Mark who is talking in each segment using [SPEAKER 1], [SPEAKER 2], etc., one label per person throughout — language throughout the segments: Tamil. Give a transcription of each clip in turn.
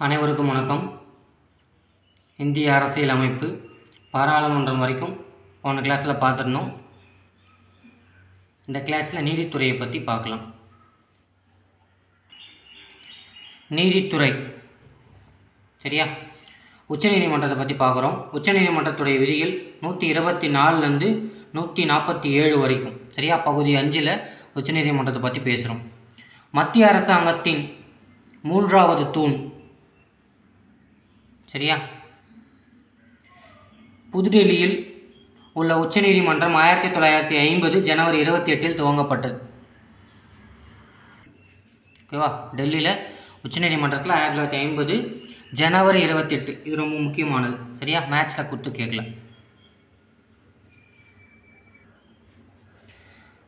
[SPEAKER 1] அனைவருக்கும் வணக்கம். இந்திய அரசியல் அமைப்பு பாராளுமன்றம் வரைக்கும் போன கிளாஸில் பார்த்துருந்தோம். இந்த கிளாஸில் நீதித்துறையை பற்றி பார்க்கலாம். நீதித்துறை. சரியா? உச்சநீதிமன்றத்தை பற்றி பார்க்குறோம். உச்சநீதிமன்றத்துடைய விதிகள் நூற்றி இருபத்தி நாலுலேருந்து நூற்றி நாற்பத்தி ஏழு வரைக்கும். சரியா? பகுதி அஞ்சில் உச்சநீதிமன்றத்தை பற்றி பேசுகிறோம் மத்திய அரசாங்கத்தின் மூன்றாவது தூண் சரியா? புதுடெல்லியில் உள்ள உச்சநீதிமன்றம் ஆயிரத்தி தொள்ளாயிரத்தி ஐம்பது ஜனவரி இருபத்தி எட்டில் துவங்கப்பட்டது. ஓகேவா டெல்லியில் உச்சநீதிமன்றத்தில் ஆயிரத்தி தொள்ளாயிரத்தி ஐம்பது ஜனவரி இருபத்தெட்டு இது ரொம்ப முக்கியமானது. சரியா? மேட்ச்சில் கொடுத்து கேட்கல.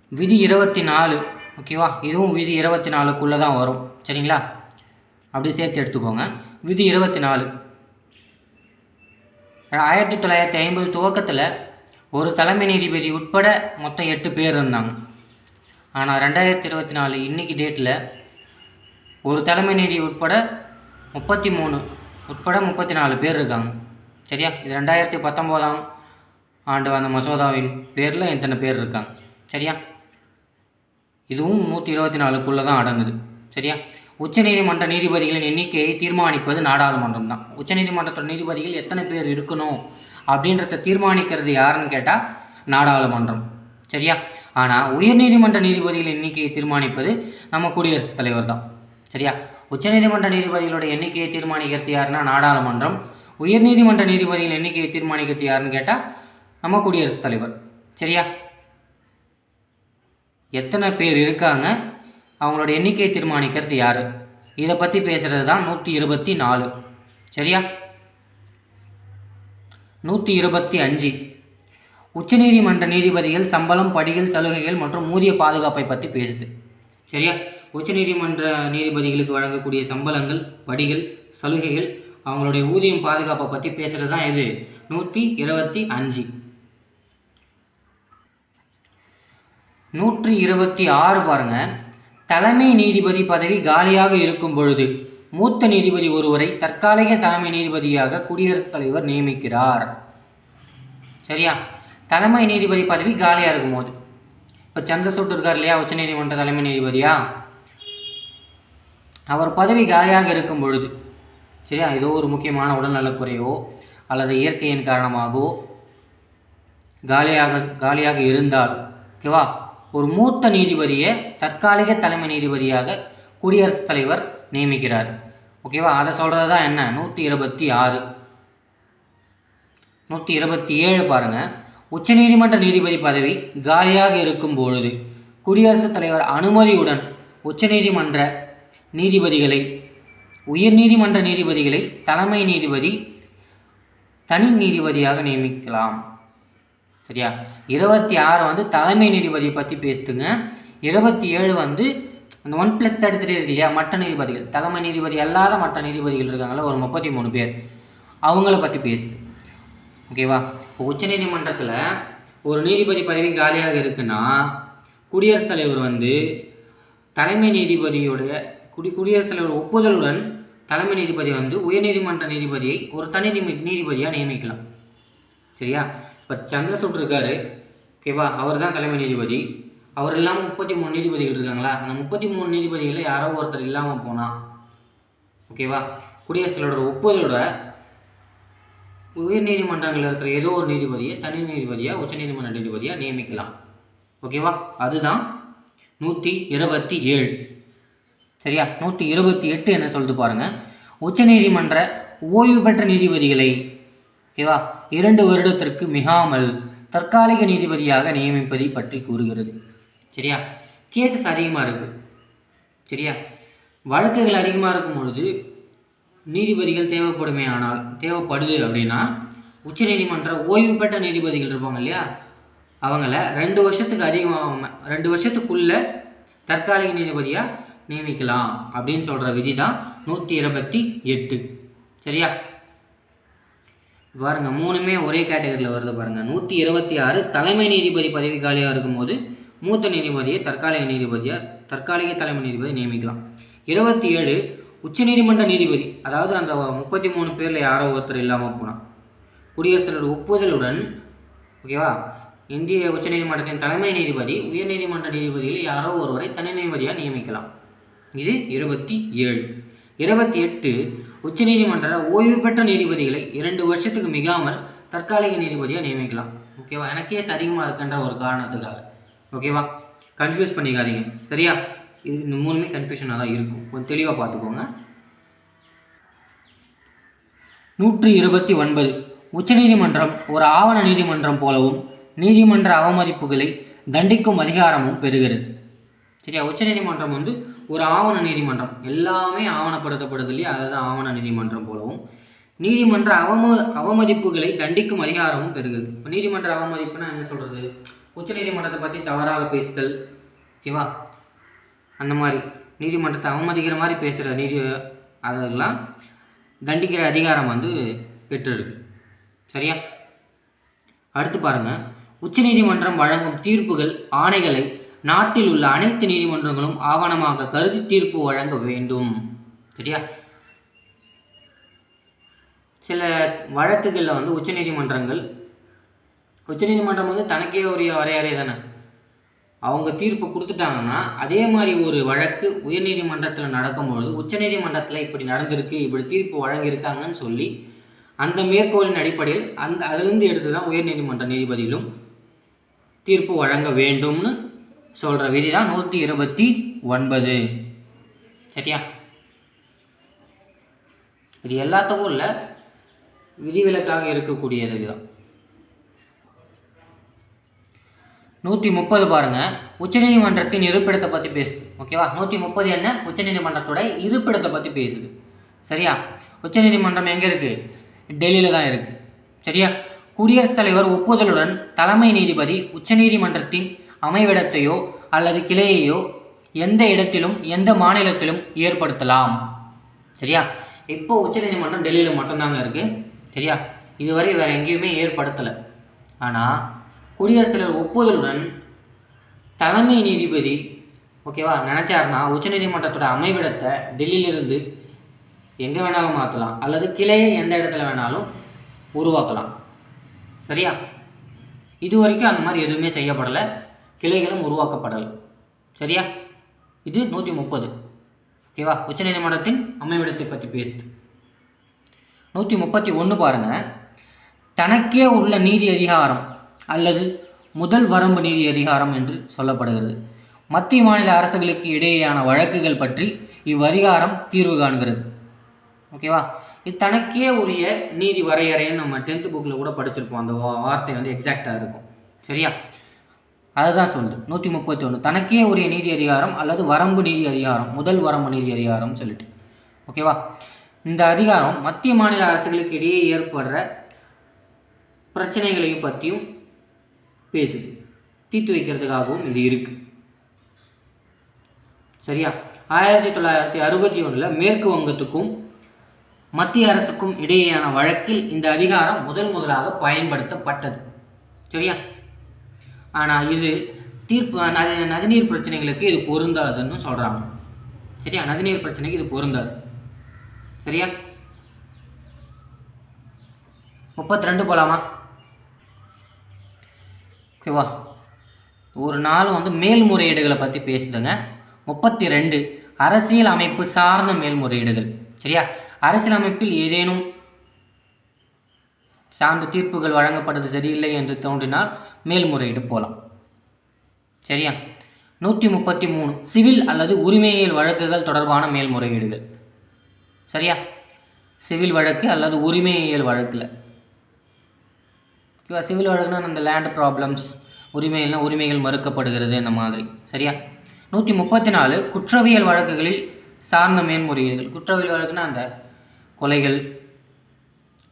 [SPEAKER 1] விதி இருபத்தி நாலு. ஓகேவா இதுவும் விதி இருபத்தி நாலுக்குள்ளே தான் வரும். சரிங்களா? அப்படி சேர்த்து எடுத்துக்கோங்க. விதி இருபத்தி நாலு. ஆயிரத்தி தொள்ளாயிரத்தி ஐம்பது துவக்கத்தில் ஒரு தலைமை நீதிபதி உட்பட மொத்தம் எட்டு பேர் இருந்தாங்க. ஆனால் ரெண்டாயிரத்தி இருபத்தி நாலு இன்றைக்கி டேட்டில் ஒரு தலைமை நீதி உட்பட முப்பத்தி மூணு உட்பட முப்பத்தி நாலு பேர் இருக்காங்க. சரியா? இது ரெண்டாயிரத்தி பத்தொம்போதாம் ஆண்டு வந்த மசோதாவின் பேரில் இத்தனை பேர் இருக்காங்க. சரியா? இதுவும் நூற்றி இருபத்தி நாலுக்குள்ளே தான் அடங்குது. சரியா? உச்சநீதிமன்ற நீதிபதிகளின் எண்ணிக்கையை தீர்மானிப்பது நாடாளுமன்றம் தான். உச்சநீதிமன்றத்தோட நீதிபதிகள் எத்தனை பேர் இருக்கணும் அப்படின்றத தீர்மானிக்கிறது யாருன்னு கேட்டால் நாடாளுமன்றம். சரியா? ஆனால் உயர்நீதிமன்ற நீதிபதிகளின் எண்ணிக்கையை தீர்மானிப்பது நம்ம குடியரசுத் தலைவர் தான். சரியா? உச்சநீதிமன்ற நீதிபதிகளோட எண்ணிக்கையை தீர்மானிக்கிறது யாருன்னா நாடாளுமன்றம். உயர்நீதிமன்ற நீதிபதிகள் எண்ணிக்கையை தீர்மானிக்கிறது யாருன்னு கேட்டால் நம்ம குடியரசுத் தலைவர். சரியா? எத்தனை பேர் இருக்காங்க? அவங்களோட எண்ணிக்கையை தீர்மானிக்கிறது யார்? இதை பற்றி பேசுகிறது தான் நூற்றி இருபத்தி நாலு. சரியா? நூற்றி இருபத்தி அஞ்சு. உச்சநீதிமன்ற நீதிபதிகள் சம்பளம் படிகள் சலுகைகள் மற்றும் ஊதிய பாதுகாப்பை பற்றி பேசுது. சரியா? உச்சநீதிமன்ற நீதிபதிகளுக்கு வழங்கக்கூடிய சம்பளங்கள் படிகள் சலுகைகள் அவங்களுடைய ஊதியம் பாதுகாப்பை பற்றி பேசுகிறது தான் இது. நூற்றி இருபத்தி அஞ்சு. நூற்றி இருபத்தி ஆறு பாருங்கள் தலைமை நீதிபதி பதவி காலியாக இருக்கும் பொழுது மூத்த நீதிபதி ஒருவரை தற்காலிக தலைமை நீதிபதியாக குடியரசுத் தலைவர் நியமிக்கிறார். சரியா? தலைமை நீதிபதி பதவி காலியாக இருக்கும்போது இப்போ சந்திரசூட் இருக்கார் இல்லையா? உச்சநீதிமன்ற தலைமை நீதிபதியா? அவர் பதவி காலியாக இருக்கும் பொழுது சரியா? ஏதோ ஒரு முக்கியமான உடல்நலக்குறையோ அல்லது இயற்கையின் காரணமாகவோ காலியாக காலியாக இருந்தால் ஓகேவா? ஒரு மூத்த நீதிபதியை தற்காலிக தலைமை நீதிபதியாக குடியரசுத் தலைவர் நியமிக்கிறார். ஓகேவா அதை சொல்கிறது தான் என்ன? நூற்றி இருபத்தி ஆறு. நூற்றி இருபத்தி ஏழு பாருங்கள் உச்சநீதிமன்ற நீதிபதி பதவி காலியாக இருக்கும் பொழுது குடியரசுத் தலைவர் அனுமதியுடன் உச்சநீதிமன்ற நீதிபதிகளை உயர்நீதிமன்ற நீதிபதிகளை தலைமை நீதிபதி தனி நீதிபதியாக நியமிக்கலாம். சரியா? இருபத்தி ஆறு வந்து தலைமை நீதிபதியை பற்றி பேசுதுங்க. இருபத்தி ஏழு வந்து அந்த ஒன் ப்ளஸ் தேர்ட்டி த்ரீ இருக்கு இல்லையா? மற்ற நீதிபதிகள். தலைமை நீதிபதி அல்லாத மற்ற நீதிபதிகள் இருக்காங்களா ஒரு முப்பத்தி மூணு பேர். அவங்கள பற்றி பேசுது. ஓகேவா இப்போ உச்சநீதிமன்றத்தில் ஒரு நீதிபதி பதவி காலியாக இருக்குன்னா குடியரசுத் தலைவர் வந்து தலைமை நீதிபதியுடைய குடி குடியரசுத் தலைவர் ஒப்புதலுடன் தலைமை நீதிபதி வந்து உயர்நீதிமன்ற நீதிபதியை ஒரு தனி நீதி- நீதிபதியாக நியமிக்கலாம். சரியா? இப்போ சந்திரசூட் இருக்கார். ஓகேவா அவர் தான் தலைமை நீதிபதி. அவர் இல்லாமல் முப்பத்தி மூணு நீதிபதிகள் இருக்காங்களா? அந்த முப்பத்தி மூணு நீதிபதிகளில் யாரோ ஒருத்தர் இல்லாமல் போனால் ஓகேவா குடியரசுத் தலைவரோட ஒப்புதலோட உயர் நீதிமன்றங்களில் இருக்கிற ஏதோ ஒரு நீதிபதியை தனி நீதிபதியாக உச்சநீதிமன்ற நீதிபதியாக நியமிக்கலாம். ஓகேவா அதுதான் நூற்றி இருபத்தி ஏழு. சரியா? நூற்றி இருபத்தி எட்டு என்ன சொல்லுது பாருங்கள் உச்சநீதிமன்ற ஓய்வு பெற்ற நீதிபதிகளை ஓகேவா? இரண்டு வருடத்திற்கு மிகாமல் தற்காலிக நீதிபதியாக நியமிப்பதை பற்றி கூறுகிறது. சரியா? கேசஸ் அதிகமாக இருக்குது சரியா? வழக்குகள் அதிகமாக இருக்கும் பொழுது நீதிபதிகள் தேவைப்படுமே ஆனால் தேவைப்படுது அப்படின்னா உச்சநீதிமன்ற ஓய்வு பெற்ற நீதிபதிகள் இருப்பாங்க இல்லையா? அவங்கள ரெண்டு வருஷத்துக்கு அதிகமாக ரெண்டு வருஷத்துக்குள்ளே தற்காலிக நீதிபதியாக நியமிக்கலாம் அப்படின்னு சொல்கிற விதி தான் நூற்றி இருபத்தி எட்டு. சரியா? பாருங்கள் மூணுமே ஒரே கேட்டகரியில் வருது பாருங்கள் நூற்றி இருபத்தி ஆறு தலைமை நீதிபதி பதவி காலியாக இருக்கும்போது மூத்த நீதிபதியை தற்காலிக நீதிபதியாக தற்காலிக தலைமை நீதிபதி நியமிக்கலாம். இருபத்தி ஏழு உச்சநீதிமன்ற நீதிபதி அதாவது அந்த முப்பத்தி மூணு பேரில் யாரோ ஒருத்தர் இல்லாமல் போனான் குடியரசுத் தலைவர் ஒப்புதலுடன் ஓகேவா இந்திய உச்சநீதிமன்றத்தின் தலைமை நீதிபதி உயர்நீதிமன்ற நீதிபதியில் யாரோ ஒருவரை தனி நீதிபதியாக நியமிக்கலாம். இது இருபத்தி ஏழு. இருபத்தி எட்டு உச்சநீதிமன்ற ஓய்வு பெற்ற நீதிபதிகளை இரண்டு வருஷத்துக்கு மிகாமல் தற்காலிக நீதிபதியாக நியமிக்கலாம். ஓகேவா எனக்கு கேஸ் அதிகமாக இருக்குன்ற ஒரு காரணத்துக்காக. ஓகேவா கன்ஃபியூஸ் பண்ணிக்காதீங்க. சரியா? இது இந்த மூணுமே கன்ஃபியூஷனாக தான் இருக்கும். கொஞ்சம் தெளிவாக பார்த்துக்கோங்க. நூற்றி இருபத்தி ஒன்பது. உச்சநீதிமன்றம் ஒரு ஆவண நீதிமன்றம் போலவும் நீதிமன்ற அவமதிப்புகளை தண்டிக்கும் அதிகாரமும் பெறுகிறது. சரியா? உச்சநீதிமன்றம் வந்து ஒரு ஆவண நீதிமன்றம். எல்லாமே ஆவணப்படுத்தப்படுது இல்லையா? அதுதான் ஆவண நீதிமன்றம் போலவும். நீதிமன்ற அவம அவமதிப்புகளை தண்டிக்கும் அதிகாரமும் பெறுகிறது. இப்போ நீதிமன்ற அவமதிப்புனா என்ன சொல்கிறது உச்சநீதிமன்றத்தை பற்றி தவறாக பேசுதல் ஓகேவா? அந்த மாதிரி. நீதிமன்றத்தை அவமதிக்கிற மாதிரி பேசுகிற நீதி அதெல்லாம் தண்டிக்கிற அதிகாரம் வந்து பெற்றிருக்கு. சரியா? அடுத்து பாருங்கள் உச்சநீதிமன்றம் வழங்கும் தீர்ப்புகள் ஆணைகளை நாட்டில் உள்ள அனைத்து நீதிமன்றங்களும் ஆவணமாக கருதி தீர்ப்பு வழங்க வேண்டும். சரியா? சில வழக்குகளில் வந்து உச்சநீதிமன்றங்கள் உச்சநீதிமன்றம் வந்து தனக்கே உரிய வரையறை தானே. அவங்க தீர்ப்பு கொடுத்துட்டாங்கன்னா அதே மாதிரி ஒரு வழக்கு உயர்நீதிமன்றத்தில் நடக்கும்பொழுது உச்சநீதிமன்றத்தில் இப்படி நடந்திருக்கு இப்படி தீர்ப்பு வழங்கியிருக்காங்கன்னு சொல்லி அந்த மேற்கோளின் அடிப்படையில் அந்த அதிலிருந்து எடுத்து தான் உயர்நீதிமன்ற நீதிபதியிலும் தீர்ப்பு வழங்க வேண்டும்னு சொல்கிற விதி தான் நூற்றி இருபத்தி ஒன்பது. சரியா? இது எல்லாத்துக்கும் இல்லை விதிவிலக்காக இருக்கக்கூடியது இதுதான். நூற்றி முப்பது பாருங்க. உச்சநீதிமன்றத்தின் இருப்பிடத்தை பற்றி பேசுது. ஓகேவா? நூற்றி முப்பது என்ன? உச்சநீதிமன்றத்தோட இருப்பிடத்தை பற்றி பேசுது. சரியா? உச்சநீதிமன்றம் எங்கே இருக்குது டெல்லியில் தான் இருக்குது சரியா? குடியரசுத் தலைவர் ஒப்புதலுடன் தலைமை நீதிபதி உச்சநீதிமன்றத்தின் அமைவிடத்தையோ அல்லது கிளையையோ எந்த இடத்திலும் எந்த மாநிலத்திலும் ஏற்படுத்தலாம். சரியா? இப்போ உச்சநீதிமன்றம் டெல்லியில் மட்டும்தாங்க இருக்குது சரியா? இதுவரை வேறு எங்கேயுமே ஏற்படுத்தலை. ஆனால் குடியரசுத் தலைவர் ஒப்புதலுடன் தலைமை நீதிபதி ஓகேவா நினச்சாருன்னா உச்சநீதிமன்றத்தோட அமைவிடத்தை டெல்லியிலிருந்து எங்கே வேணாலும் மாற்றலாம் அல்லது கிளையை எந்த இடத்துல வேணாலும் உருவாக்கலாம். சரியா? இது வரைக்கும் அந்த மாதிரி எதுவுமே செய்யப்படலை. கிளைகளும் உருவாக்கப்படல். சரியா? இது நூற்றி முப்பது ஓகேவா உச்சநீதிமன்றத்தின் அமைவிடத்தை பற்றி பேசுது. நூற்றி முப்பத்தி ஒன்று பாருங்கள் தனக்கே உள்ள நீதி அதிகாரம் அல்லது முதல் வரம்பு நீதி அதிகாரம் என்று சொல்லப்படுகிறது. மத்திய மாநில அரசுகளுக்கு இடையேயான வழக்குகள் பற்றி இவ்வதிகாரம் தீர்வு காண்கிறது. ஓகேவா? இது தனக்கே உரிய நீதி வரையறைன்னு நம்ம டென்த்து புக்கில் கூட படிச்சிருப்போம். அந்த வார்த்தை வந்து எக்ஸாக்டாக இருக்கும். சரியா? அதுதான் சொல்லுது நூற்றி முப்பத்தி ஒன்று தனக்கே உரிய நீதி அதிகாரம் அல்லது வரம்பு நீதி அதிகாரம். முதல் வரம்பு நீதி அதிகாரம் சொல்லிட்டு. ஓகேவா இந்த அதிகாரம் மத்திய மாநில அரசுகளுக்கு இடையே ஏற்படுற பிரச்சனைகளையும் பற்றியும் பேசுது. தீர்த்து வைக்கிறதுக்காகவும் இது இருக்குது சரியா? ஆயிரத்தி தொள்ளாயிரத்தி அறுபத்தி ஒன்றில் மேற்கு வங்கத்துக்கும் மத்திய அரசுக்கும் இடையேயான வழக்கில் இந்த அதிகாரம் முதல் முதலாக பயன்படுத்தப்பட்டது. சரியா? ஆனால் இது தீர்ப்பு நதி நதிநீர் பிரச்சனைகளுக்கு இது பொருந்தாதுன்னு சொல்கிறாங்க சரியா? நதிநீர் பிரச்சனைக்கு இது பொருந்தாது. சரியா? முப்பத்தி ரெண்டு போகலாமா ஓகேவா ஒரு நாள் வந்து மேல்முறையீடுகளை பற்றி பேசுதுங்க. முப்பத்தி ரெண்டு அரசியல் அமைப்பு சார்ந்த மேல்முறையீடுகள். சரியா? அரசியல் அமைப்பில் ஏதேனும் சார்ந்த தீர்ப்புகள் வழங்கப்பட்டது சரியில்லை என்று தோன்றினால் மேல்முறையீடு போகலாம் சரியா? நூற்றி முப்பத்தி மூணு சிவில் அல்லது உரிமையியல் வழக்குகள் தொடர்பான மேல்முறையீடுகள். சரியா? சிவில் வழக்கு அல்லது உரிமையியல் வழக்கில். ஓகேவா சிவில் வழக்குனா அந்த லேண்ட் ப்ராப்ளம்ஸ் உரிமைகள்னா உரிமைகள் மறுக்கப்படுகிறது இந்த மாதிரி. சரியா? நூற்றி முப்பத்தி நாலு குற்றவியல் வழக்குகளில் சார்ந்த மேன்முறையீடுகள் குற்றவியல் வழக்குனா அந்த கொலைகள்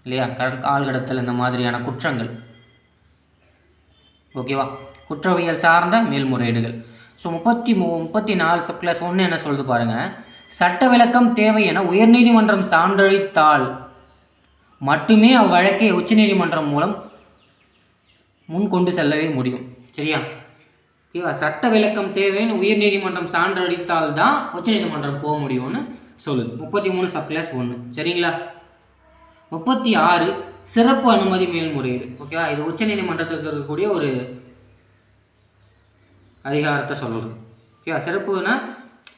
[SPEAKER 1] இல்லையா? கட ஆள் கடத்தல் இந்த மாதிரியான குற்றங்கள். ஓகேவா குற்றவியல் சார்ந்த மேல்முறையீடுகள். ஸோ முப்பத்தி மூ முப்பத்தி நாலு ப்ளஸ் ஒன்று என்ன சொல்லுது பாருங்கள் சட்ட விளக்கம் தேவை என உயர்நீதிமன்றம் சான்றளித்தால் மட்டுமே அவ்வழக்கை உச்சநீதிமன்றம் மூலம் முன் கொண்டு செல்லவே முடியும். சரியா? ஓகேவா சட்ட விளக்கம் தேவைன்னு உயர்நீதிமன்றம் சான்றளித்தால் தான் உச்சநீதிமன்றம் போக முடியும்னு சொல்லுது. முப்பத்தி மூணு சப் கிளாஸ் ஒன்று சரிங்களா? முப்பத்தி ஆறு சிறப்பு அனுமதி மேல்முறையீடு. ஓகேவா இது உச்சநீதிமன்றத்துக்கு இருக்கக்கூடிய ஒரு அதிகாரத்தை சொல்லலாம் ஓகேவா சிறப்புனா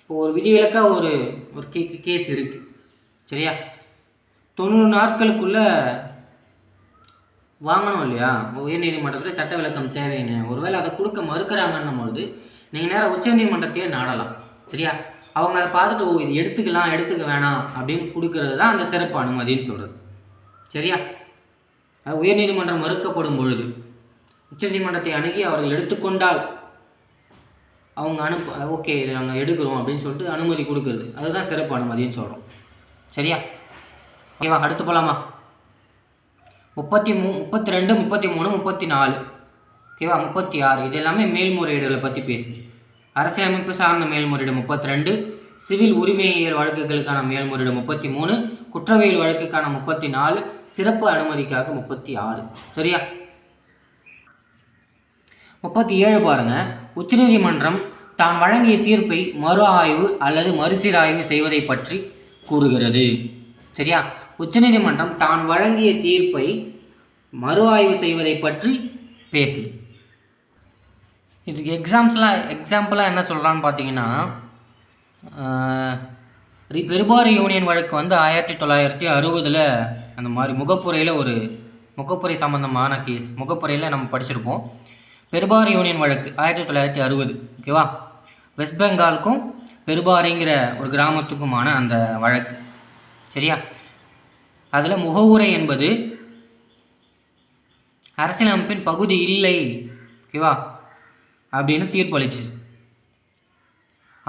[SPEAKER 1] இப்போ ஒரு விதிவிலக்காக ஒரு ஒரு கே கேஸ் இருக்குது சரியா? தொண்ணூறு நாட்களுக்குள்ள வாங்கணும் இல்லையா? உயர்நீதிமன்றத்தில் சட்ட விளக்கம் தேவைன்னு. ஒருவேளை அதை கொடுக்க மறுக்கிறாங்கன்னும் பொழுது நீங்கள் நேராக உச்சநீதிமன்றத்தையே நாடலாம். சரியா? அவங்க அதை பார்த்துட்டு ஓ இது எடுத்துக்கலாம் எடுத்துக்க வேணாம் அப்படின்னு கொடுக்கறது தான் அந்த சிறப்பு அனுமதின்னு சொல்கிறது சரியா? அது உயர்நீதிமன்றம் மறுக்கப்படும் பொழுது உச்சநீதிமன்றத்தை அணுகி அவர்கள் எடுத்துக்கொண்டால் அவங்க அனுப்ப ஓகே இதை நாங்கள் எடுக்கிறோம் அப்படின்னு சொல்லிட்டு அனுமதி கொடுக்குறது. அதுதான் சிறப்பு அனுமதின்னு சொல்கிறோம் சரியா? ஓகேவா? அடுத்து போகலாமா முப்பத்தி மூ முப்பத்தி ரெண்டு முப்பத்தி மூணு முப்பத்தி நாலு ஓகேவா? முப்பத்தி ஆறு இது எல்லாமே மேல்முறையீடுகளை பற்றி பேசுது. அரசியலமைப்பு சார்ந்த மேல்முறையீடு முப்பத்தி ரெண்டு சிவில் உரிமையியல் வழக்குகளுக்கான மேல்முறையீடு முப்பத்தி மூணு குற்றவியல் வழக்குக்கான முப்பத்தி நாலு சிறப்பு அனுமதிக்காக முப்பத்தி ஆறு. சரியா? முப்பத்தி ஏழு பாருங்க. உச்சநீதிமன்றம் தான் வழங்கிய தீர்ப்பை மறு ஆய்வு அல்லது மறுசீராய்வு செய்வதை பற்றி கூறுகிறது. சரியா? உச்சநீதிமன்றம் தான் வழங்கிய தீர்ப்பை மறு ஆய்வு செய்வதை பற்றி பேசுது. இதுக்கு எக்ஸாம்ஸ்லாம் எக்ஸாம்பிளாக என்ன சொல்கிறான்னு பார்த்தீங்கன்னா பெருபாரி யூனியன் வழக்கு வந்து ஆயிரத்தி தொள்ளாயிரத்தி அறுபதில் அந்த மாதிரி முகப்புரையில் ஒரு முகப்புரை சம்மந்தமான கேஸ் முகப்புரையில் நம்ம படிச்சிருப்போம். பெருபாரி யூனியன் வழக்கு ஆயிரத்தி தொள்ளாயிரத்தி அறுபது ஓகேவா வெஸ்ட் பெங்காலுக்கும் பெருபாரிங்கிற ஒரு கிராமத்துக்குமான அந்த வழக்கு சரியா? அதில் முகவுரை என்பது அரசியலமைப்பின் பகுதி இல்லை ஓகேவா அப்படின்னு தீர்ப்பளிச்சு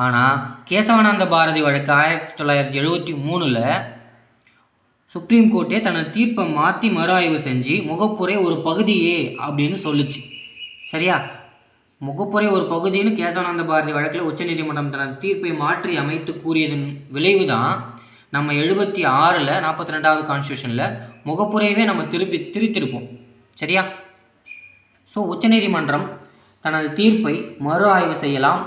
[SPEAKER 1] ஆனால் கேசவானந்த பாரதி வழக்கு ஆயிரத்தி தொள்ளாயிரத்தி எழுபத்தி மூணில் சுப்ரீம் கோர்ட்டே தனது தீர்ப்பை மாற்றி மறு ஆய்வு செஞ்சு முகப்புரை ஒரு பகுதியே அப்படின்னு சொல்லுச்சு. சரியா? முகப்புரை ஒரு பகுதின்னு கேசவானந்த பாரதி வழக்கில் உச்சநீதிமன்றம் தனது தீர்ப்பை மாற்றி அமைத்து கூறியதன் விளைவு தான் நம்ம எழுபத்தி ஆறில் நாற்பத்தி ரெண்டாவது கான்ஸ்டியூஷனில் முகப்புரையவே நம்ம திருப்பி திரித்திருப்போம். சரியா? ஸோ உச்சநீதிமன்றம் தனது தீர்ப்பை மறு ஆய்வு செய்யலாம்.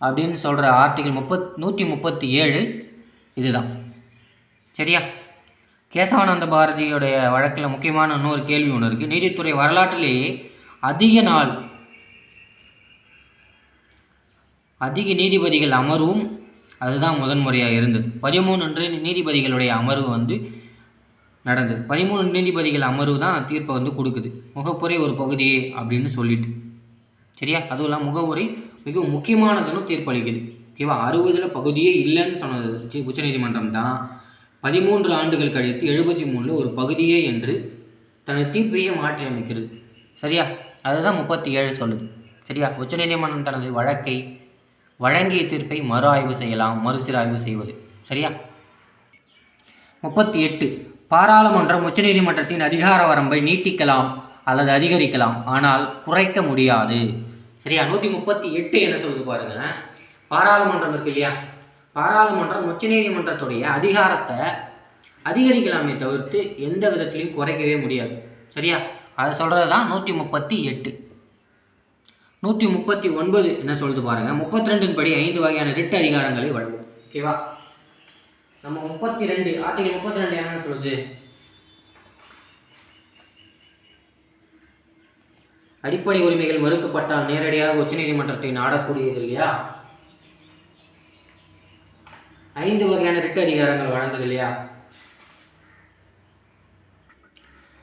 [SPEAKER 1] அப்படின்னு சொல்கிற ஆர்டிகிள் முப்பத் நூற்றி முப்பத்தி ஏழு இதுதான். சரியா? கேசவானந்த பாரதியுடைய வழக்கில் முக்கியமான இன்னொரு கேள்வி ஒன்று இருக்குது நீதித்துறை வரலாற்றிலேயே அதிக நாள் அதிக நீதிபதிகள் அமர்வும் அதுதான் முதன்முறையாக இருந்தது. பதிமூணு நீதிபதிகளுடைய அமர்வு வந்து நடந்தது. பதிமூணு நீதிபதிகள் அமர்வு தான் தீர்ப்பை வந்து கொடுக்குது. முகப்புரை ஒரு பகுதியே அப்படின்னு சொல்லிட்டு. சரியா? அதுவும் இல்லாமல் முகவுரை மிகவும் முக்கியமானதுன்னு தீர்ப்பளிக்குது. ஓகேவா? அறுபதில் பகுதியே இல்லைன்னு சொன்னது உச்சநீதிமன்றம் தான். பதிமூன்று ஆண்டுகள் கழித்து எழுபத்தி மூணில் ஒரு பகுதியே என்று தனது தீர்ப்பையே மாற்றி அமைக்கிறது சரியா? அதுதான் முப்பத்தி ஏழு சொல்லுது. சரியா? உச்சநீதிமன்றம் தனது வழக்கை வழங்கிய தீர்ப்பை மறு ஆய்வு செய்யலாம் மறுசீராய்வு செய்வது. சரியா? முப்பத்தி எட்டு பாராளுமன்றம் உச்சநீதிமன்றத்தின் அதிகார வரம்பை நீட்டிக்கலாம் அல்லது அதிகரிக்கலாம். ஆனால் குறைக்க முடியாது. சரியா? நூற்றி முப்பத்தி எட்டு என்ன சொல்லுது பாருங்க. பாராளுமன்றம் இருக்கு இல்லையா? பாராளுமன்றம் உச்சநீதிமன்றத்துடைய அதிகாரத்தை அதிகரிக்கலாமே தவிர்த்து எந்த விதத்திலையும் குறைக்கவே முடியாது. சரியா? அதை சொல்கிறது தான் நூற்றி முப்பத்தி எட்டு நூற்றி முப்பத்தி ஒன்பது என்ன சொல்லுது பாருங்கள் முப்பத்தி ரெண்டின் படி ஐந்து வகையான ரிட் அதிகாரங்களை வழங்கும். ஓகேவா? நம்ம முப்பத்தி ரெண்டு ஆர்டிகல் முப்பத்தி ரெண்டு என்ன சொல்லுது? அடிப்படை உரிமைகள் மறுக்கப்பட்டால் நேரடியாக உச்சநீதிமன்றத்தை நாடக்கூடியது இல்லையா? ஐந்து வகையான ரிட்டு அதிகாரங்கள் வழங்குது இல்லையா?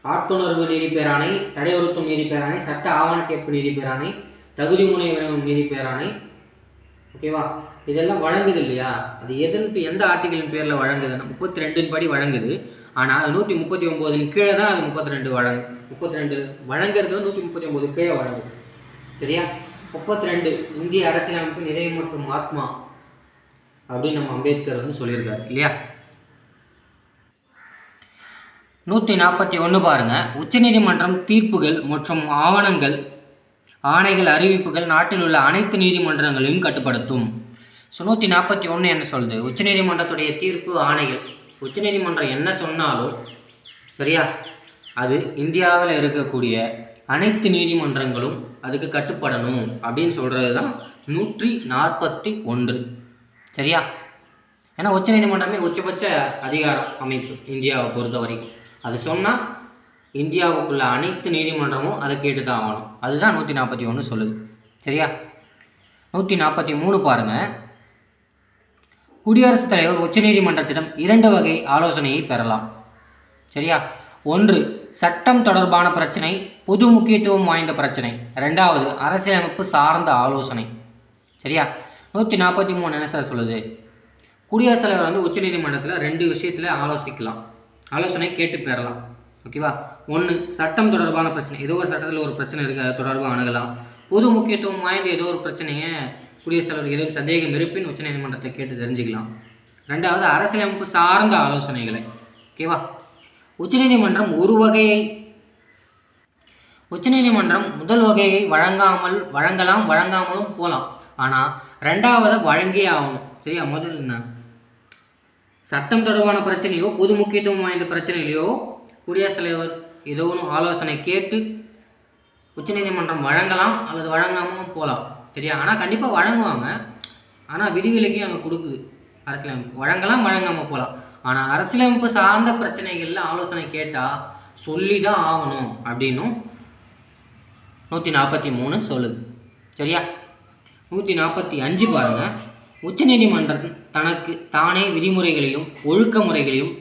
[SPEAKER 1] ஆட்கொணர்வு நீதி பேராணை தடையுறுத்தும் நீதி பேராணை சட்ட ஆவண கேட்பு நீதி பேராணை தகுதி முனை வினவும் நீதி பேராணை. ஓகேவா? இதெல்லாம் வழங்குது இல்லையா? அது எதன் எந்த ஆர்டிகளின் பேரில் வழங்குதுன்னா முப்பத்தி ரெண்டின் படி வழங்குது. ஆனால் அது நூற்றி முப்பத்தி ஒம்போதின் கீழே தான் அது முப்பத்தி ரெண்டு வழங்கு முப்பத்தி ரெண்டு வழங்குறது நூற்றி முப்பத்தி ஒம்பது கீழே வழங்குது. சரியா? முப்பத்தி ரெண்டு இந்திய அரசியலமைப்பு நிலை மற்றும் ஆத்மா அப்படின்னு நம்ம அம்பேத்கர் வந்து சொல்லியிருக்காரு இல்லையா? நூற்றி நாற்பத்தி ஒன்று பாருங்கள் உச்சநீதிமன்றம் தீர்ப்புகள் மற்றும் ஆவணங்கள் ஆணைகள் அறிவிப்புகள் நாட்டில் உள்ள அனைத்து நீதிமன்றங்களையும் கட்டுப்படுத்தும். ஸோ நூற்றி நாற்பத்தி ஒன்று என்ன சொல்லுது? உச்சநீதிமன்றத்துடைய தீர்ப்பு ஆணைகள். உச்சநீதிமன்றம் என்ன சொன்னாலும் சரியா? அது இந்தியாவில் இருக்கக்கூடிய அனைத்து நீதிமன்றங்களும் அதுக்கு கட்டுப்படணும் அப்படின்னு சொல்கிறது தான் நூற்றி நாற்பத்தி ஒன்று சரியா? ஏன்னா உச்சநீதிமன்றமே உச்சபட்ச அதிகார அமைப்பு இந்தியாவை பொறுத்த வரைக்கும் அது சொன்னால் இந்தியாவுக்குள்ள அனைத்து நீதிமன்றமும் அதை கேட்டு தான் ஆகணும். அதுதான் நூற்றி நாற்பத்தி ஒன்று சொல்லுது. சரியா? நூற்றி நாற்பத்தி மூணு பாருங்கள் குடியரசுத் தலைவர் உச்சநீதிமன்றத்திடம் இரண்டு வகை ஆலோசனையை பெறலாம். சரியா? ஒன்று சட்டம் தொடர்பான பிரச்சனை பொது முக்கியத்துவம் வாய்ந்த பிரச்சனை. ரெண்டாவது அரசியலமைப்பு சார்ந்த ஆலோசனை. சரியா? நூற்றி நாற்பத்தி மூணு என்ன சார் சொல்லுது? குடியரசுத் தலைவர் வந்து உச்சநீதிமன்றத்தில் ரெண்டு விஷயத்தில் ஆலோசிக்கலாம். ஆலோசனை கேட்டு பெறலாம். ஓகேவா? ஒன்று சட்டம் தொடர்பான பிரச்சனை. ஏதோ ஒரு சட்டத்தில் ஒரு பிரச்சனை இருக்குது அது தொடர்பாக அணுகலாம். பொது முக்கியத்துவம் வாய்ந்த ஏதோ ஒரு பிரச்சனையை குடியரசுத் தலைவருக்கு ஏதோ சந்தேகம் இருப்பின் உச்சநீதிமன்றத்தை கேட்டு தெரிஞ்சுக்கலாம். ரெண்டாவது அரசியலமைப்பு சார்ந்த ஆலோசனைகளை. ஓகேவா உச்சநீதிமன்றம் ஒரு வகையை உச்சநீதிமன்றம் முதல் வகையை வழங்காமல் வழங்கலாம் வழங்காமலும் போகலாம் ஆனால் ரெண்டாவதை வழங்கியே ஆகணும். சரியா? முதல் என்ன? சட்டம் தொடர்பான பிரச்சனையோ பொது முக்கியத்துவம் வாய்ந்த பிரச்சனையிலையோ குடியரசுத் தலைவர் ஏதோ ஒன்று ஆலோசனை கேட்டு உச்சநீதிமன்றம் வழங்கலாம் அல்லது வழங்காமலும் போகலாம் சரியா ஆனால் கண்டிப்பாக வழங்குவாங்க. ஆனால் விதிவிலக்கையும் அங்கே கொடுக்குது. அரசியலமைப்பு. வழங்கலாம் வழங்காமல் போகலாம் ஆனால் அரசியலமைப்பு சார்ந்த பிரச்சனைகளில் ஆலோசனை கேட்டால் சொல்லி தான் ஆகணும் அப்படின்னும் நூற்றி நாற்பத்தி மூணு சொல்லுது. சரியா? நூற்றி நாற்பத்தி அஞ்சு பாருங்கள் உச்சநீதிமன்றம் தனக்கு தானே விதிமுறைகளையும் ஒழுக்க முறைகளையும்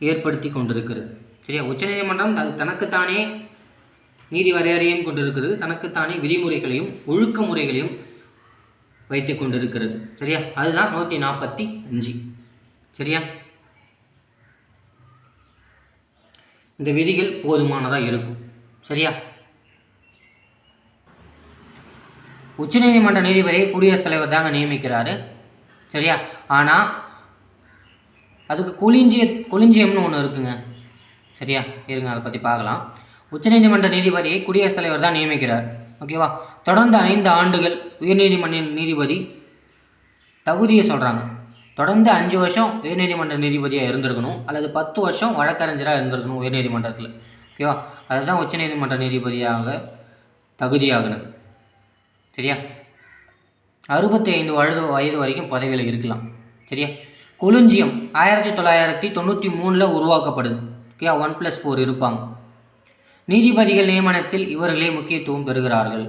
[SPEAKER 1] ஏற்படுத்தி கொண்டிருக்கிறது. சரியா? உச்சநீதிமன்றம் அது தனக்குத்தானே நீதி வரையறையும் கொண்டிருக்கிறது. தனக்குத்தானே விதிமுறைகளையும் ஒழுக்க முறைகளையும் வைத்து கொண்டிருக்கிறது. சரியா? அதுதான் நூற்றி நாற்பத்தி அஞ்சு. சரியா? இந்த விதிகள் போதுமானதாக இருக்கும். சரியா? உச்சநீதிமன்ற நீதிபதியை குடியரசுத் தலைவர் தாங்க நியமிக்கிறாரு. சரியா? ஆனால் அதுக்கு குளிஞ்சிய குளிஞ்சியம்னு ஒன்று இருக்குங்க. சரியா? இருங்க அதை பற்றி பார்க்கலாம். உச்சநீதிமன்ற நீதிபதியை குடியரசுத் தலைவர் தான் நியமிக்கிறார். ஓகேவா தொடர்ந்து ஐந்து ஆண்டுகள் உயர்நீதிமன்ற நீதிபதி தகுதியை சொல்கிறாங்க தொடர்ந்து அஞ்சு வருஷம் உயர்நீதிமன்ற நீதிபதியாக இருந்திருக்கணும். அல்லது பத்து வருஷம் வழக்கறிஞராக இருந்திருக்கணும் உயர்நீதிமன்றத்தில். ஓகேவா அதுதான் உச்சநீதிமன்ற நீதிபதியாக தகுதியாகணும் சரியா? அறுபத்தி ஐந்து வயது வயது வரைக்கும் பதவியில் இருக்கலாம். சரியா? கொலுஞ்சியம் ஆயிரத்தி தொள்ளாயிரத்தி தொண்ணூற்றி மூணில் உருவாக்கப்படுது. ஓகே ஒன் ப்ளஸ் ஃபோர் இருப்பாங்க. நீதிபதிகள் நியமனத்தில் இவர்களே முக்கியத்துவம் பெறுகிறார்கள்.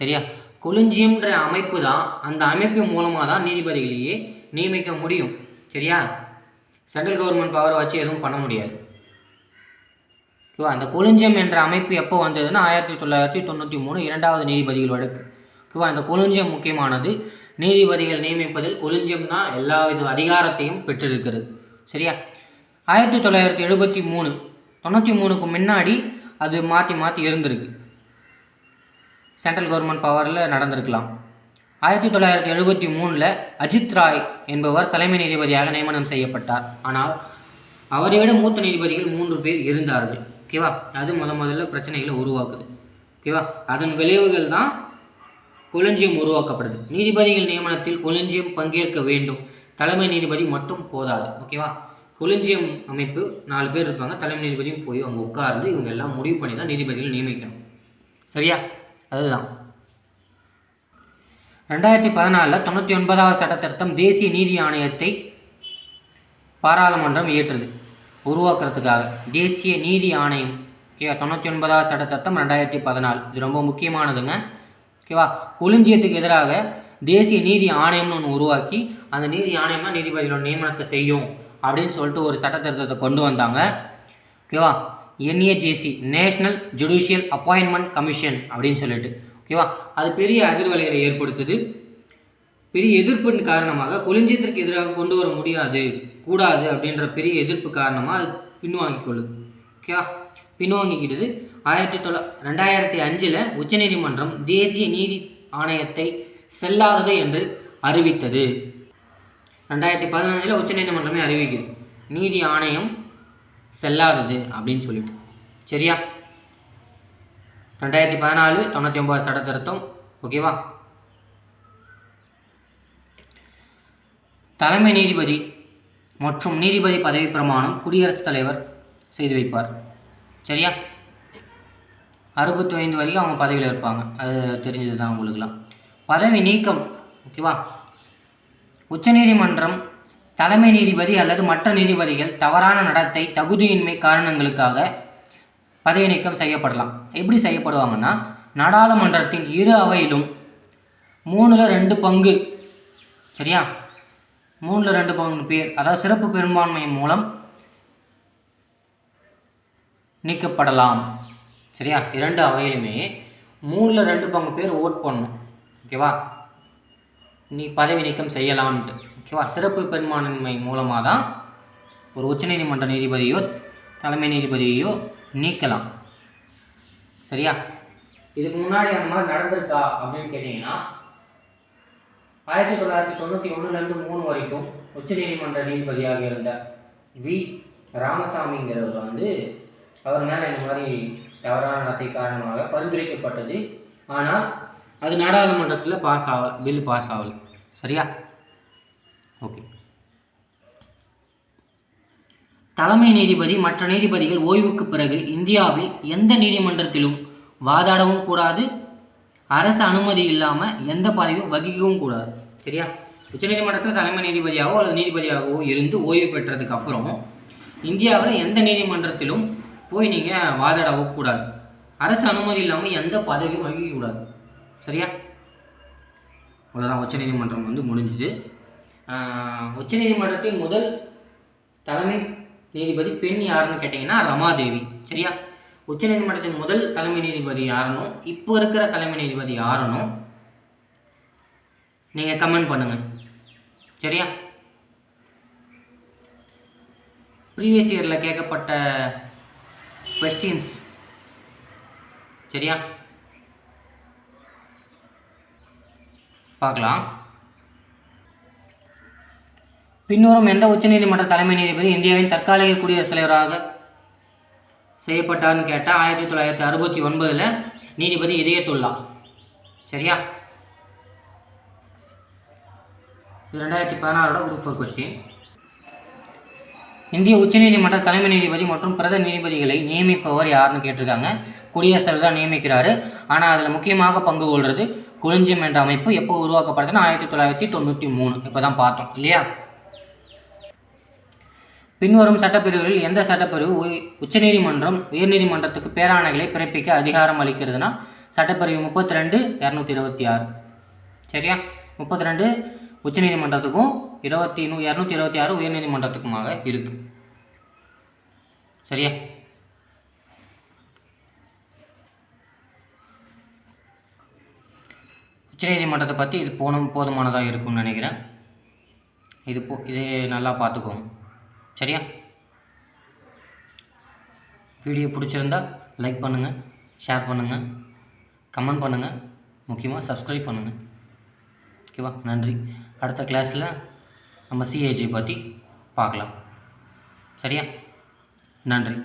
[SPEAKER 1] சரியா? கொலிஞ்சியம்ன்ற அமைப்பு தான் அந்த அமைப்பு மூலமாக தான் நீதிபதிகளையே நியமிக்க முடியும். சரியா? சென்ட்ரல் கவர்மெண்ட் பவரை வச்சு எதுவும் பண்ண முடியாது. ஓகேவா அந்த கொலிஞ்சியம் என்ற அமைப்பு எப்போ வந்ததுன்னா ஆயிரத்தி தொள்ளாயிரத்தி தொண்ணூற்றி மூணு இரண்டாவது நீதிபதிகள் வழக்கு. ஓகேவா இந்த கொலிஞ்சியம் முக்கியமானது நீதிபதிகள் நியமிப்பதில் கொலிஞ்சியம் தான் எல்லா வித அதிகாரத்தையும் பெற்றிருக்கிறது. சரியா? ஆயிரத்தி தொள்ளாயிரத்தி எழுபத்தி மூணு தொண்ணூற்றி மூணுக்கு முன்னாடி அது மாற்றி மாற்றி இருந்திருக்கு. சென்ட்ரல் கவர்மெண்ட் பவரில் நடந்திருக்கலாம். ஆயிரத்தி தொள்ளாயிரத்தி எழுபத்தி மூணில் அஜித் ராய் என்பவர் தலைமை நீதிபதியாக நியமனம் செய்யப்பட்டார். ஆனால் அவரை விட மூத்த நீதிபதிகள் மூன்று பேர் இருந்தார்கள். ஓகேவா? அது முத முதல்ல பிரச்சனைகளை உருவாக்குது. ஓகேவா? அதன் விளைவுகள் தான் கொலஞ்சியம் உருவாக்கப்படுது. நீதிபதிகள் நியமனத்தில் கொலஞ்சியம் பங்கேற்க வேண்டும். தலைமை நீதிபதி மட்டும் போதாது. ஓகேவா? கொலிஞ்சியம் அமைப்பு நாலு பேர் இருப்பாங்க. தலைமை நீதிபதியும் போய் அவங்க உட்கார்ந்து இவங்க எல்லாம் முடிவு பண்ணி தான் நீதிபதிகள் நியமிக்கணும். சரியா? அதுதான். ரெண்டாயிரத்தி பதினாலில் தொண்ணூற்றி ஒன்பதாவது சட்ட திருத்தம் தேசிய நீதி ஆணையத்தை பாராளுமன்றம் இயற்றுது. உருவாக்குறதுக்காக. தேசிய நீதி ஆணையம். ஓகேவா? தொண்ணூற்றி ஒன்பதாவது சட்ட திருத்தம் ரெண்டாயிரத்தி பதினாலு. இது ரொம்ப முக்கியமானதுங்க. ஓகேவா? கொலிஞ்சியத்துக்கு எதிராக தேசிய நீதி ஆணையம்னு ஒன்று உருவாக்கி அந்த நீதி ஆணையம் தான் நீதிபதிகளோட நியமனத்தை செய்யும். அப்படின்னு சொல்லிட்டு ஒரு சட்ட திருத்தத்தை கொண்டு வந்தாங்க. ஓகேவா NAJC national judicial appointment commission அப்படின்னு சொல்லிட்டு. ஓகேவா அது பெரிய அதிர்வலைகளை ஏற்படுத்துது. பெரிய எதிர்ப்பின் காரணமாக கொலிஞ்சியத்திற்கு எதிராக கொண்டு வர முடியாது கூடாது அப்படின்ற பெரிய எதிர்ப்பு காரணமாக அது பின்வாங்கிக் கொள்ளுது ஓகேவா பின்வாங்கிக்கிட்டது ஆயிரத்தி தொள்ள ரெண்டாயிரத்தி அஞ்சில் உச்சநீதிமன்றம் தேசிய நீதி ஆணையத்தை செல்லாதது என்று அறிவித்தது. ரெண்டாயிரத்தி பதினஞ்சில் உச்சநீதிமன்றமே அறிவிக்குது. நீதி ஆணையம் செல்லாதது அப்படின்னு சொல்லிட்டு. சரியா? ரெண்டாயிரத்தி பதினாலு தொண்ணூற்றி ஒம்பது சட்ட திருத்தம். ஓகேவா? தலைமை நீதிபதி மற்றும் நீதிபதி பதவி பிரமாணம் குடியரசுத் தலைவர் செய்து வைப்பார். சரியா? அறுபத்தி ஐந்து வரைக்கும் அவங்க பதவியில் இருப்பாங்க. அது தெரிஞ்சது தான் உங்களுக்குலாம் பதவி நீக்கம். ஓகேவா? உச்சநீதிமன்றம் தலைமை நீதிபதி அல்லது மற்ற நீதிபதிகள் தவறான நடத்தை தகுதியின்மை காரணங்களுக்காக பதவி நீக்கம் செய்யப்படலாம். எப்படி செய்யப்படுவாங்கன்னா நாடாளுமன்றத்தின் இரு அவையிலும் மூணில் ரெண்டு பங்கு சரியா? மூணில் ரெண்டு பங்கு பேர் அதாவது சிறப்பு பெரும்பான்மை மூலம் நீக்கப்படலாம் சரியா? இரண்டு அவையிலுமே மூணில் ரெண்டு பங்கு பேர் ஓட் பண்ணணும் ஓகேவா? நீ பதவி நீக்கம் செய்யலாம்ட்டு. ஓகேவா? சிறப்பு பெரும்பான்மை மூலமாக தான் ஒரு உச்சநீதிமன்ற நீதிபதியோ தலைமை நீதிபதியையோ நீக்கலாம். சரியா? இதுக்கு முன்னாடி அந்த மாதிரி நடந்திருக்கா அப்படின்னு கேட்டிங்கன்னா ஆயிரத்தி தொள்ளாயிரத்தி தொண்ணூற்றி ஒன்றுலேருந்து மூணு வரைக்கும் உச்சநீதிமன்ற நீதிபதியாக இருந்த வி. ராமசாமிங்கிறவர் வந்து அவர் மேலே இந்த மாதிரி தவறான நடத்தை காரணமாக பரிந்துரைக்கப்பட்டது. ஆனால் அது நாடாளுமன்றத்தில் பாஸ் ஆகலை பில் பாஸ் ஆகலை சரியா? ஓகே தலைமை நீதிபதி மற்ற நீதிபதிகள் ஓய்வுக்கு பிறகு இந்தியாவில் எந்த நீதிமன்றத்திலும் வாதாடவும் கூடாது. அரசு அனுமதி இல்லாமல் எந்த பதவியும் வகிக்கவும் கூடாது. சரியா? உச்சநீதிமன்றத்தில் தலைமை நீதிபதியாகவோ அல்லது நீதிபதியாகவோ இருந்து ஓய்வு பெற்றதுக்கு அப்புறம் இந்தியாவில் எந்த நீதிமன்றத்திலும் போய் நீங்கள் வாதாடவும் கூடாது. அரசு அனுமதி இல்லாமல் எந்த பதவியும் வகிக்கக்கூடாது சரியா? அவ்வளோதான் உச்சநீதிமன்றம் வந்து முடிஞ்சுது. உச்சநீதிமன்றத்தின் முதல் தலைமை நீதிபதி பெண் யாருன்னு கேட்டிங்கன்னா ரமாதேவி. சரியா? உச்சநீதிமன்றத்தின் முதல் தலைமை நீதிபதி யாருனும் இப்போ இருக்கிற தலைமை நீதிபதி யாருனும் நீங்கள் கமெண்ட் பண்ணுங்கள் சரியா? ப்ரீவியஸ் இயரில் கேட்கப்பட்ட கொஸ்டின்ஸ் சரியா? பார்க்கலாம். பின்வரும் எந்த உச்சநீதிமன்ற தலைமை நீதிபதி இந்தியாவின் தற்காலிக குடியரசுத் தலைவராக செய்யப்பட்டார்னு கேட்டால் ஆயிரத்தி தொள்ளாயிரத்தி அறுபத்தி ஒன்பதில் நீதிபதி இதயத்துல்லா. சரியா? இது ரெண்டாயிரத்தி பதினாறோட குரூப் ஃபோர் கொஸ்டின் இந்திய உச்சநீதிமன்ற தலைமை நீதிபதி மற்றும் பிரத நீதிபதிகளை நியமிப்பவர் யாருன்னு கேட்டிருக்காங்க. குடியரசு தலைவர் தான் நியமிக்கிறாரு. ஆனால் அதில் முக்கியமாக பங்கு கொள்வது கொலிஞ்சியம் என்ற அமைப்பு எப்போ உருவாக்கப்படுதுன்னா ஆயிரத்தி தொள்ளாயிரத்தி தொண்ணூற்றி மூணு. இப்போ தான் பார்த்தோம் இல்லையா? பின்வரும் சட்டப்பிரிவுகளில் எந்த சட்டப்பிரிவு உச்சநீதிமன்றம் உயர்நீதிமன்றத்துக்கு பேராணைகளை பிறப்பிக்க அதிகாரம் அளிக்கிறதுனா சட்டப்பிரிவு முப்பத்தி ரெண்டு இரநூத்தி இருபத்தி ஆறு. சரியா? முப்பத்தி ரெண்டு உச்சநீதிமன்றத்துக்கும் இருபத்தி நூ இரநூத்தி இருபத்தி ஆறு உயர்நீதிமன்றத்துக்குமாக இருக்குது சரியா? உச்சநீதிமன்றத்தை பற்றி இது போனும் போதுமானதாக இருக்கும்னு நினைக்கிறேன். இது போ இது நல்லா பார்த்துக்கோங்க. சரியா? வீடியோ பிடிச்சிருந்தா லைக் பண்ணுங்கள் ஷேர் பண்ணுங்கள் கமெண்ட் பண்ணுங்கள் முக்கியமாக சப்ஸ்கிரைப் பண்ணுங்கள் ஓகேவா? நன்றி. அடுத்த கிளாஸில் நம்ம சிஏஜி பற்றி பார்க்கலாம். சரியா? நன்றி.